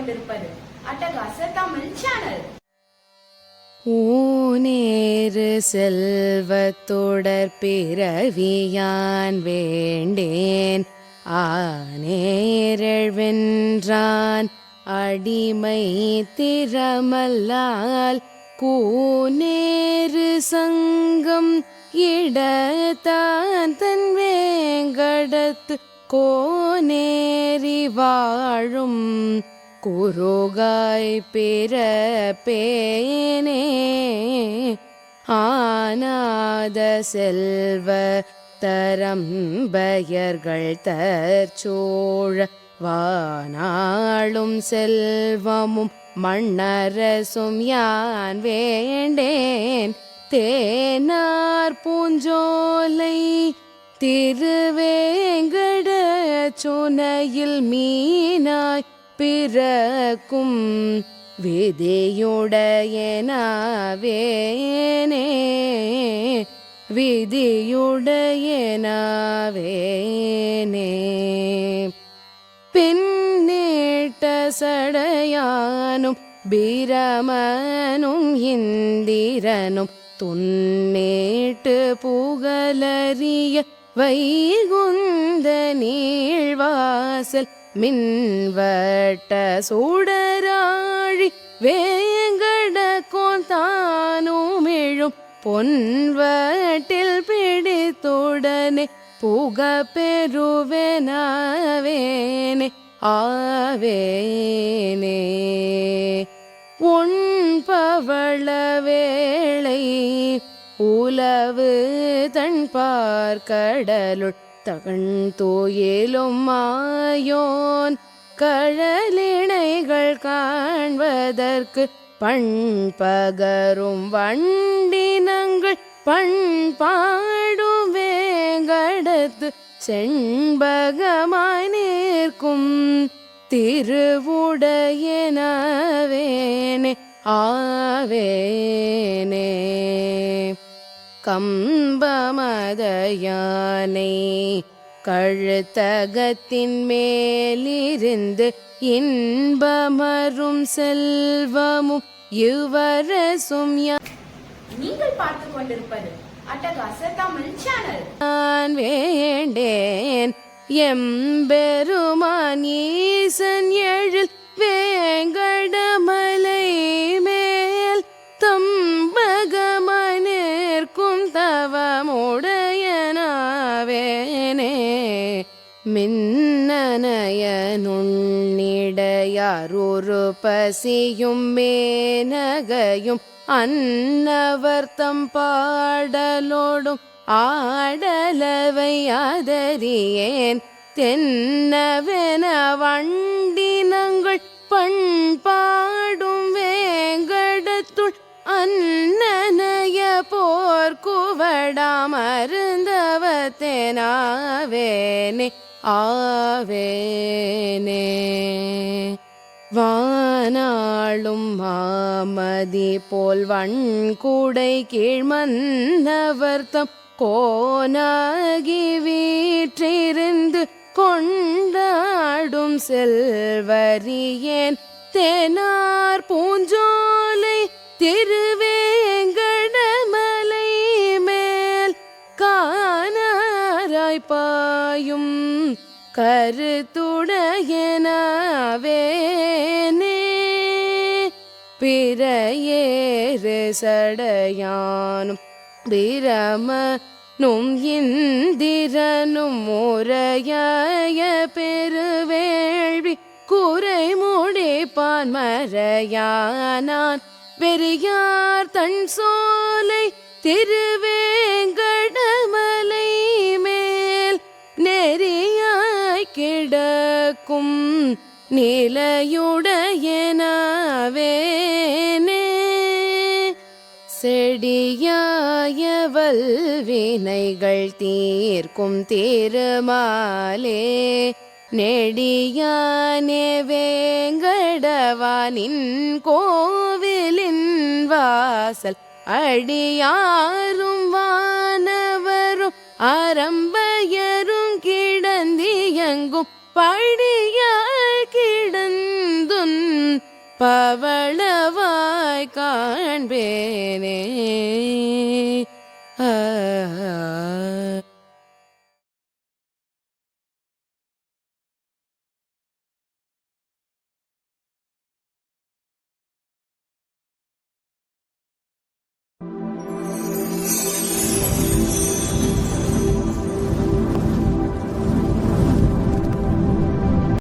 கொண்டிருப்பது அட்டகாச தமிழ் சேனல் ஊனேறு செல்வத்தொடர் பிறவியான் வேண்டேன். ஆனேரள் வென்றான் அடிமை திறமல்லால். கூனேறு சங்கம் இடத்தான் தன் வேங்கடத்து. கோநேரி வாழும் குருகாய் பிறப்பேனே ஆனாத செல்வ தரம் பயர்கள் தற்சோழ வானாளும் செல்வமும் மண்ணரசும் யான் வேண்டேன். தேனார் பூஞ்சோலை திருவேங்கட சுனையில் மீனாய் பிறக்கும் விதியுடையனாவேனே விதியுடையனாவேனே. பின்னேட்ட சடையானும் பிரமனும் இந்திரனும் துன்னேட்டு புகழறிய வைகுந்த நீழ்வாசல் மின்வட்ட சூடராழி வேங்கட தானுமிழும் பொன்வட்டில் பிடித்துடனே புக பெருவெனவேனே ஆவேனே. உண்பவள வேளை உலவு தன் பார்க்கடலுள் தகண் தோயிலும் மாயோன் கழலிணைகள் காண்பதற்கு பண்பகரும் வண்டினங்கள் பண்பாடும் வேங்கடத்து செண்பகமாய் நிற்கும் திருவுடையனவேனே ஆவேன். கம்பமதயானை கழுத்தகத்தின் மேலிருந்து இன்பமரும் செல்வமும் இவரசும் நீங்கள் பார்த்து கொண்டிருப்பது அட்டகாச தமிழ் சேனல். நான் வேண்டேன் எம்பெருமான் ஈசன் எழில் தவமுடையனாவேனே மின்னனையனுண்ணிடையாரொரு பசியும் மேனகையும் அன்னவர்த்தம் பாடலோடும் ஆடலவை ஆதரியேன். தென்னவென வண்ண படாமருந்தவத்தேனாவேனே ஆவேனே. வானாளும் மாமதி போல் வண்கூடை கீழ்மன்னவர்த்தம் கோனாகி வீற்றிருந்து கொண்டாடும் செல்வரியேன் தேனார் பூஞ்சோலை திருவே பாயும் கருத்துடையனாவேனே. பிறையேறு சடையானும் பிரமனும் இந்திரனும் முறையாய பெருவேள்வி குறை முடிப்பான் மறையானான் பெரியார் தன் சோலை திருவேங்க நெறியாய் கிடக்கும் நிலையுடையனாவேனே. செடியாயவல் வினைகள் தீர்க்கும் திருமாலே. நெடியானே வேங்கடவானின் கோவிலின் வாசல். அடியாரும் வானவரும் அரம்பயரும் கிடந்தியங்கும் படியாய் கிடந்துன் பவளவாய் காண்பேனே.